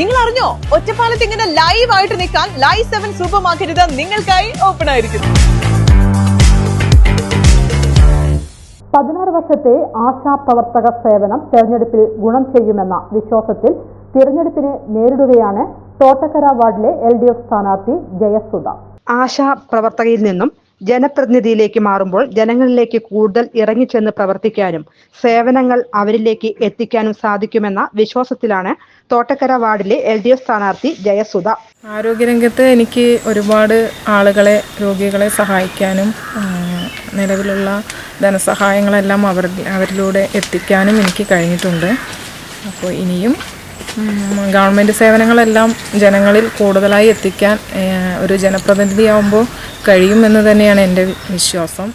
നിങ്ങൾ അറിഞ്ഞോ ഒറ്റപ്പാലത്ത് ഇങ്ങനെ ലൈവ് ആയിട്ട് നിൽക്കാൻ ലൈവ് സെവൻ സൂപ്പർ മാർക്കറ്റ് നിങ്ങൾക്കായി ഓപ്പൺ ആയിരിക്കുന്നു. പതിനാറ് വർഷത്തെ ആശാ പ്രവർത്തക സേവനം തെരഞ്ഞെടുപ്പിൽ ഗുണം ചെയ്യുമെന്ന വിശ്വാസത്തിൽ തിരഞ്ഞെടുപ്പിനെ നേരിടുകയാണ് തോട്ടക്കര വാർഡിലെ എൽ ഡി എഫ് സ്ഥാനാർത്ഥി ജയസുധ. ആശാ പ്രവർത്തകയിൽ നിന്നും ജനപ്രതിനിധിയിലേക്ക് മാറുമ്പോൾ ജനങ്ങളിലേക്ക് കൂടുതൽ ഇറങ്ങിച്ചെന്ന് പ്രവർത്തിക്കാനും സേവനങ്ങൾ അവരിലേക്ക് എത്തിക്കാനും സാധിക്കുമെന്ന വിശ്വാസത്തിലാണ് തോട്ടക്കര വാർഡിലെ എൽ ഡി എഫ് സ്ഥാനാർത്ഥി ജയസുധ. ആരോഗ്യരംഗത്ത് എനിക്ക് ഒരുപാട് ആളുകളെ രോഗികളെ സഹായിക്കാനും നിലവിലുള്ള ധനസഹായങ്ങളെല്ലാം അവരിലൂടെ എത്തിക്കാനും എനിക്ക് കഴിഞ്ഞിട്ടുണ്ട്. അപ്പോൾ ഇനിയും ഗവൺമെന്റ് സേവനങ്ങളെല്ലാം ജനങ്ങളിൽ കൂടുതലായി എത്തിക്കാൻ ഒരു ജനപ്രതിനിധിയാവുമ്പോൾ കഴിയുമെന്ന് തന്നെയാണ് എന്റെ വിശ്വാസം.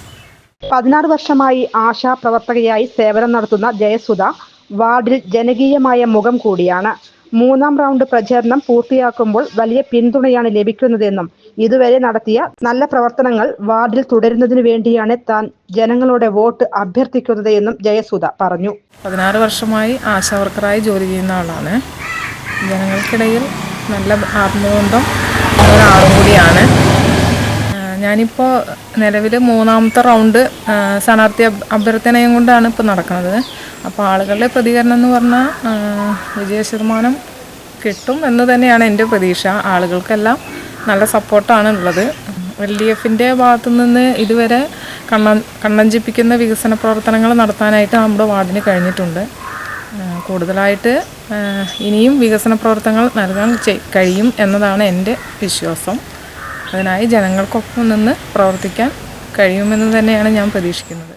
പതിനാറ് വർഷമായി ആശാ പ്രവർത്തകയായി സേവനം നടത്തുന്ന ജയസുധ വാർഡിൽ ജനകീയമായ മുഖം കൂടിയാണ്. മൂന്നാം റൗണ്ട് പ്രചരണം പൂർത്തിയാക്കുമ്പോൾ വലിയ പിന്തുണയാണ് ലഭിക്കുന്നതെന്നും ഇതുവരെ നടത്തിയ നല്ല പ്രവർത്തനങ്ങൾ വാർഡിൽ തുടരുന്നതിനു വേണ്ടിയാണ് താൻ ജനങ്ങളുടെ വോട്ട് അഭ്യർത്ഥിക്കുന്നത് എന്നും ജയസുധ പറഞ്ഞു. പതിനാറ് വർഷമായി ആശാവർക്കറായി ജോലി ചെയ്യുന്ന ആളാണ്. ജനങ്ങൾക്കിടയിൽ നല്ല ആത്മബന്ധം ഒരാളും കൂടിയാണ്. ഞാനിപ്പോൾ നിലവിൽ മൂന്നാമത്തെ റൗണ്ട് സ്ഥാനാർത്ഥി അഭ്- അഭ്യർത്ഥനയും കൊണ്ടാണ് ഇപ്പോൾ നടക്കുന്നത്. അപ്പോൾ ആളുകളുടെ പ്രതികരണം എന്ന് പറഞ്ഞാൽ വിജയ ശതമാനം കിട്ടും എന്ന് തന്നെയാണ് എന്റെ പ്രതീക്ഷ. ആളുകൾക്കെല്ലാം നല്ല സപ്പോർട്ടാണ് ഉള്ളത്. എൽ ഡി എഫിന്റെ ഭാഗത്തു നിന്ന് ഇതുവരെ കണ്ണ കണ്ണഞ്ചിപ്പിക്കുന്ന വികസന പ്രവർത്തനങ്ങൾ നടത്താനായിട്ട് നമ്മുടെ വാർഡിന് കഴിഞ്ഞിട്ടുണ്ട്. കൂടുതലായിട്ട് ഇനിയും വികസന പ്രവർത്തനങ്ങൾ നൽകാൻ കഴിയും എന്നതാണ് എന്റെ വിശ്വാസം. അതിനായി ജനങ്ങൾക്കൊപ്പം നിന്ന് പ്രവർത്തിക്കാൻ കഴിയുമെന്ന് തന്നെയാണ് ഞാൻ പ്രതീക്ഷിക്കുന്നത്.